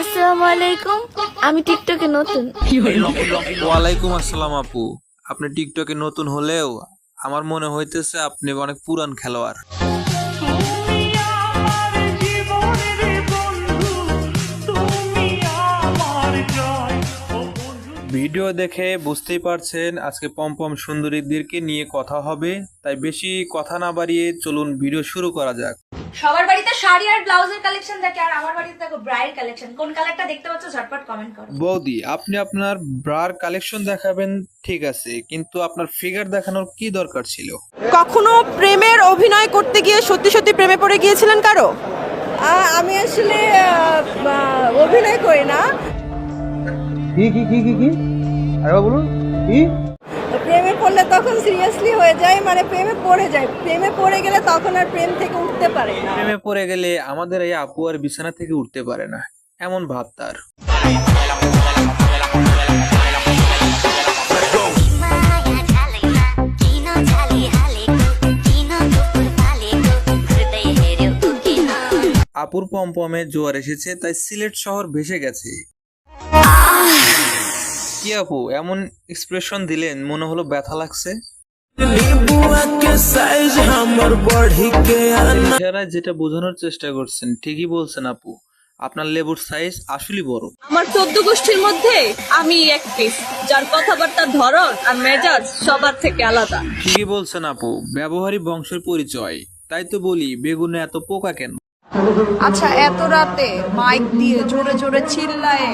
আসসালামু আলাইকুম আমি টিকটকে নতুন। ওয়ালাইকুম আসসালাম আপু। আপনি টিকটকে নতুন হলেও আমার মনে হইতেছে আপনি অনেক পুরান খেলোয়াড়। ভিডিও দেখে বুঝতেই পারছেন আজকে পম্পম সুন্দরীদেরকে নিয়ে কথা হবে, তাই বেশি কথা না বাড়িয়ে চলুন ভিডিও শুরু করা যাক। সবার বাড়িতে শাড়ি আর ব্লাউজের কালেকশন থাকে আর আমার বাড়িতে দেখো ব্রাইড কালেকশন কোন কালারটা দেখতে পাচ্ছ ঝটপট কমেন্ট করো। বৌদি আপনি আপনার ব্রার কালেকশন দেখাবেন ঠিক আছে কিন্তু আপনার ফিগার দেখানোর কি দরকার ছিল? কখনো প্রেমের অভিনয় করতে গিয়ে সত্যি সত্যি প্রেমে পড়ে গিয়েছিলেন কারও? আমি আসলে অভিনয় করি না। কি কি কি কি কি? আরে বলুন কি? যখন সিরিয়াসলি হয়ে যায় মানে প্রেমে পড়ে যায়। প্রেমে পড়ে গেলে তখন আর প্রেম থেকে উঠতে পারে না। প্রেমে পড়ে গেলে আমাদের এই আপু আর বিছানা থেকে উঠতে পারে না। এমন ভাব তার। আপুর পমপমে জোয়ার এসেছে তাই সিলেট শহর ভেসে গেছে। কি আপু? এমন এক্সপ্রেশন দিলেন মনে হলো ব্যথা লাগছে। যেটা বোঝানোর চেষ্টা করছেন ঠিকই বলছেন আপু। আপনার লেবুর সাইজ আসলেই বড়। আমার চোদ্দ গোষ্ঠীর মধ্যে আমি এক পিস যার কথাবার্তার ধরন আর মেজাজ সবার থেকে আলাদা। ঠিকই বলছেন আপু। ব্যবহারী বংশের পরিচয়। তাই তো বলি বেগুনে এত পোকা কেন? আচ্ছা এত রাতে মাইক দিয়ে জোরে জোরে চিল্লায়ে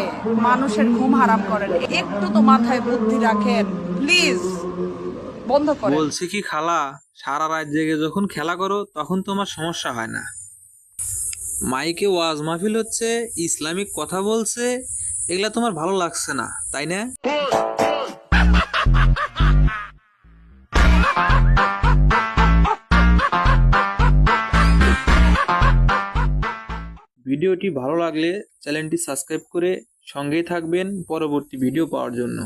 মানুষের ঘুম হারাম করেন। একটু তো মাথায় বুদ্ধি রাখেন প্লিজ। বন্ধ করেন। বলছি কি খালা সারা রাত জেগে যখন খেলা করো তখন তোমার সমস্যা হয় না। মাইকে ওয়াজ মাহফিল হচ্ছে ইসলামিক কথা বলছে এগুলা তোমার ভালো লাগছে না তাই না? ভিডিওটি ভালো লাগলে চ্যানেলটি সাবস্ক্রাইব করে সঙ্গেই থাকবেন পরবর্তী ভিডিও পাওয়ার জন্য।